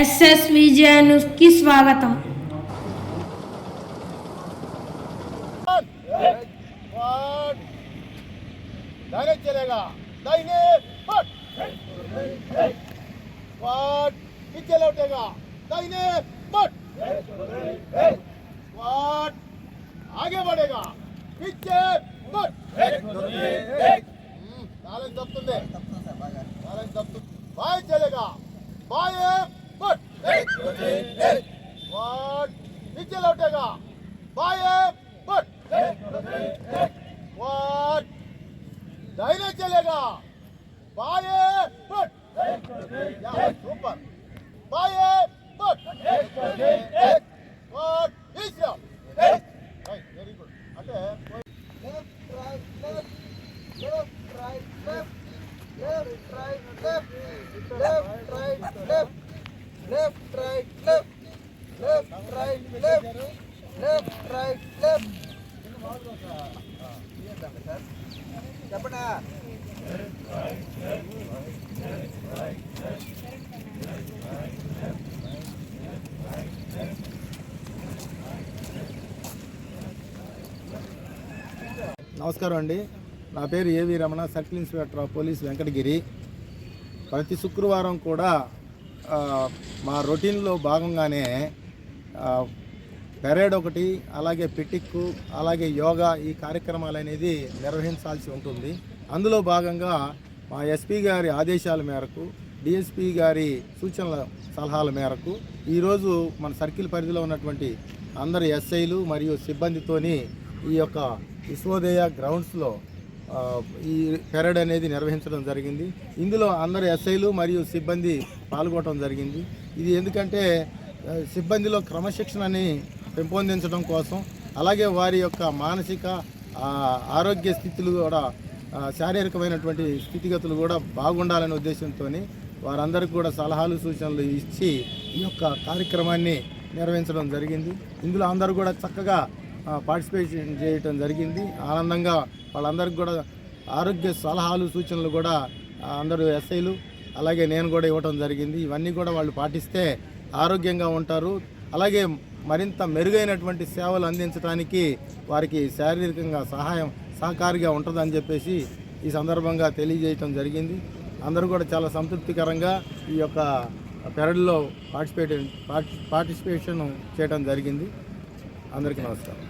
S S വിജയ ന്യൂസ്ക്ക് चलेगा bye चलेगा पट वन पीछे लौटेगा बाएं पट वन दाहिने चलेगा बाएं पट या सुपर बाएं पट वन तीसरा वेरी गुड అంటే left, right, left, left, right, left, left, right, left, left, right, left, left, right, left, left, right, left, left, right, left. చెప్పనా? నమస్కారం అండి. నా పేరు A V Ramana circle inspector of police Venkatagiri. ప్రతి శుక్రవారం కూడా మా రొటీన్లో భాగంగానే పెరేడ్ ఒకటి అలాగే పిటిక్కు అలాగే యోగా ఈ కార్యక్రమాలు అనేది నిర్వహించాల్సి ఉంటుంది. అందులో భాగంగా మా ఎస్పీ గారి ఆదేశాల మేరకు డిఎస్పీ గారి సూచనల సలహాల మేరకు ఈరోజు మన సర్కిల్ పరిధిలో ఉన్నటువంటి అందరు ఎస్ఐలు మరియు సిబ్బందితోని ఈ యొక్క విశ్వోదయ గ్రౌండ్స్లో ఈ పెరడ్ అనేది నిర్వహించడం జరిగింది. ఇందులో అందరు ఎస్ఐలు మరియు సిబ్బంది పాల్గొనడం జరిగింది. ఇది ఎందుకంటే సిబ్బందిలో క్రమశిక్షణని పెంపొందించడం కోసం అలాగే వారి యొక్క మానసిక ఆరోగ్య స్థితులు కూడా శారీరకమైనటువంటి స్థితిగతులు కూడా బాగుండాలనే ఉద్దేశంతో వారందరికీ కూడా సలహాలు సూచనలు ఇచ్చి ఈ యొక్క కార్యక్రమాన్ని నిర్వహించడం జరిగింది. ఇందులో అందరూ కూడా చక్కగా పార్టిసిపేషన్ చేయటం జరిగింది. ఆనందంగా వాళ్ళందరికీ కూడా ఆరోగ్య సలహాలు సూచనలు కూడా అందరూ ఎస్ఐలు అలాగే నేను కూడా ఇవ్వటం జరిగింది. ఇవన్నీ కూడా వాళ్ళు పాటిస్తే ఆరోగ్యంగా ఉంటారు. అలాగే మరింత మెరుగైనటువంటి సేవలు అందించడానికి వారికి శారీరకంగా సహాయం సహకారిగా ఉంటుందని చెప్పేసి ఈ సందర్భంగా తెలియజేయటం జరిగింది. అందరూ కూడా చాలా సంతృప్తికరంగా ఈ యొక్క పెరడ్లో పార్టిసిపేట్ పార్టిసిపేషన్ చేయడం జరిగింది. అందరికీ నమస్కారం